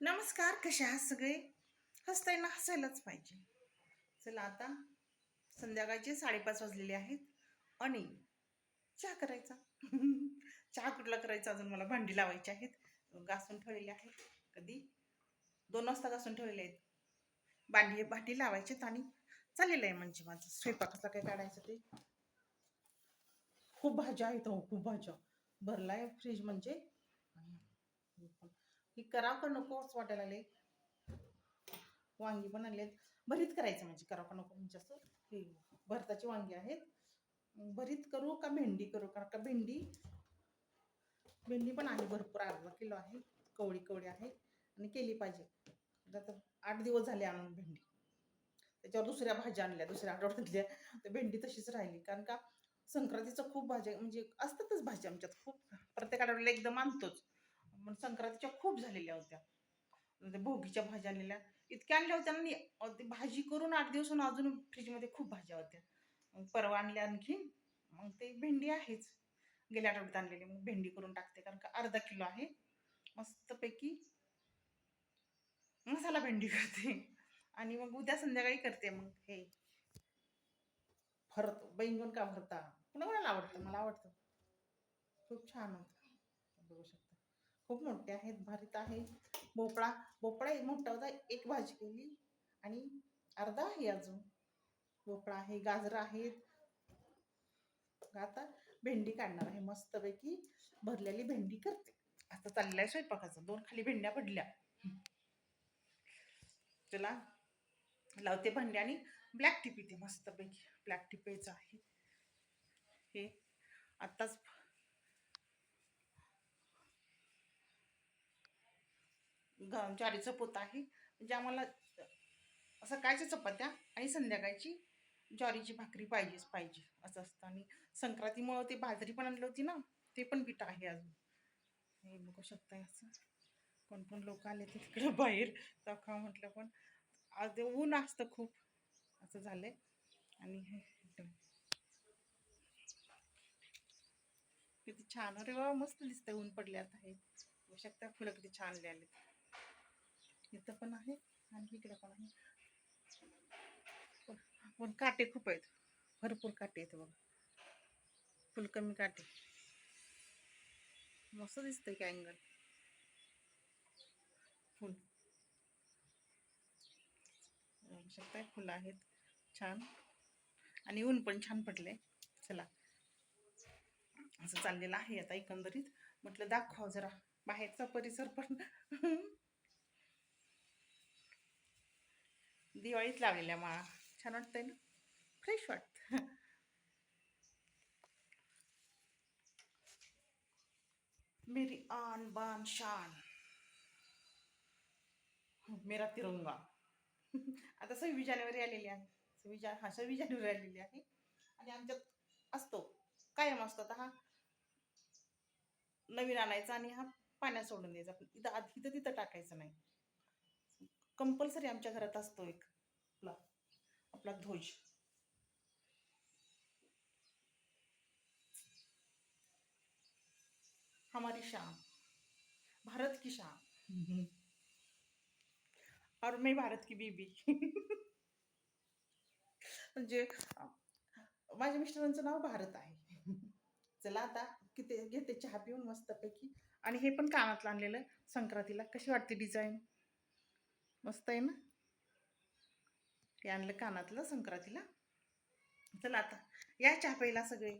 नमस्कार कसे आहात सगळे? हसतायना हसायलाच पाहिजे. चला आता संध्याकाळचे साडेपाच वाजलेले आहेत आणि चहा करायचा. चहा कुठला करायचा? अजून मला भांडी लावायची आहेत. घासून ठेवलेले आहेत. कधी? दोन वाजता घासून ठेवलेले आहेत. भांडी भांडी लावायचेत आणि चाललेलं आहे म्हणजे माझं. स्वयंपाकाचं काय काढायचं ते? खूप भाज्या आहेत हो खूप भाज्या. भरलाय फ्रीज म्हणजे. ही करावं का नको असं वाटायला लागले वांगी पण आणलेत भरीत करायचं म्हणजे करावं का नको? म्हणजे असं हे भरताची वांगी आहेत. भरीत करू का भेंडी करू? कारण का भेंडी भेंडी पण आहे भरपूर. अर्धा किलो आहे. कवळी कवळी आहे. आणि केली पाहिजे. आता आठ दिवस झाले आणून भेंडी. त्याच्यावर दुसऱ्या भाज्या आणल्या दुसऱ्या आठवड्यातल्या तर भेंडी तशीच राहिली. कारण का संक्रांतीचं खूप भाज्या म्हणजे असतातच भाज्या आमच्यात. खूप प्रत्येक आठवड्याला एकदम आणतोच. पण संक्रांतीच्या खूप झालेल्या होत्या. म्हणजे भोगीच्या भाज्या आणलेल्या. इतक्या आणल्या होत्या आणि भाजी करून आठ दिवस होऊन अजून फ्रीजमध्ये खूप भाज्या होत्या. मग परवा आणल्या आणखी. मग ते भेंडी आहेच. गेल्या आठवड्यात आणलेली. मग भेंडी करून टाकते कारण का अर्धा किलो आहे. मस्तपैकी मसाला भेंडी करते. आणि मग उद्या संध्याकाळी करते मग हे. भरत बैंगन का भरता? कुणा कोणाला आवडतं? मला आवडतं. खूप छान होतं. बघू शकता. खूप मोठे आहेत. भारीत आहे. भोपळा भोपळा मोठा होता. एक भाजी केली आणि अर्धा आहे अजून. भोपळा आहे गाजरं आहेत. आता भेंडी काढणार आहे. मस्तपैकी भरलेली भेंडी करते. आता चाललेलं आहे स्वयंपाकाचं. दोन खाली भेंड्या पडल्या. चला लावते भांडी आणि ब्लॅक टी पिते मस्तपैकी. ब्लॅक टी प्यायचं आहे. हे आत्ताच ग- ज्वारीचं पोत आहे. म्हणजे आम्हाला सकाळच्या चपात्या आणि संध्याकाळची ज्वारीची भाकरी पाहिजेच पाहिजे असं असतं. आणि संक्रांतीमुळं ते बाजरी पण आणली होती ना ते पण पीठ आहे अजून. हे बघू शकताय असं. कोण कोण लोक आले ते तिकडं बाहेर. दाखवा म्हटलं पण आज ते ऊन असतं खूप. असं झालंय. आणि हे एकदम. किती छान. अरे वा मस्त दिसतंय ऊन पडल्यात आहे बघू शकता फुलं किती छान आले इथं पण आहे आणि इकडे पण आहे. पण- काटे खूप आहेत. भरपूर काटे आहेत बघ. फुल कमी काटे. मस्त दिसतंय की अँगल फुल. शकताय फुलं आहेत. छान. आणि ऊन पण छान पडले चला. असं चाललेलं आहे आता एकंदरीत. म्हटलं दाखवा जरा. बाहेरचा परिसर पण. दिवाळीत लावलेल्या माळा. छान वाटतंय ना? फ्रेश वाटत. मेरी आन बान शान. मेरा तिरंगा. आता सव्वीस जानेवारी आलेली आहे. सव्वीस जा हा सव्वीस जानेवारी आलेली आहे. आणि आमच्यात असतो. कायम असतो आता हा. नवीन आणायचा आणि हा पाण्यात सोडून द्यायचा. इथं आधी इथं तिथं टाकायचं नाही. कंपल्सरी आमच्या घरात असतो एक. आपला आपला ध्वज. हमारी शान. भारत की शान. और मैं भारत की बीबी म्हणजे माझ्या मिस्टरांचं नाव भारत आहे. चला आता किती घेते चहा पिऊन मस्तपैकी. आणि हे पण कानातलं आणलेलं संक्रांतीला. कशी वाटते डिझाईन मस्त आहे ना? हे आणलं कानातलं संक्रांतीला. चला आता या चहा प्यायला सगळे.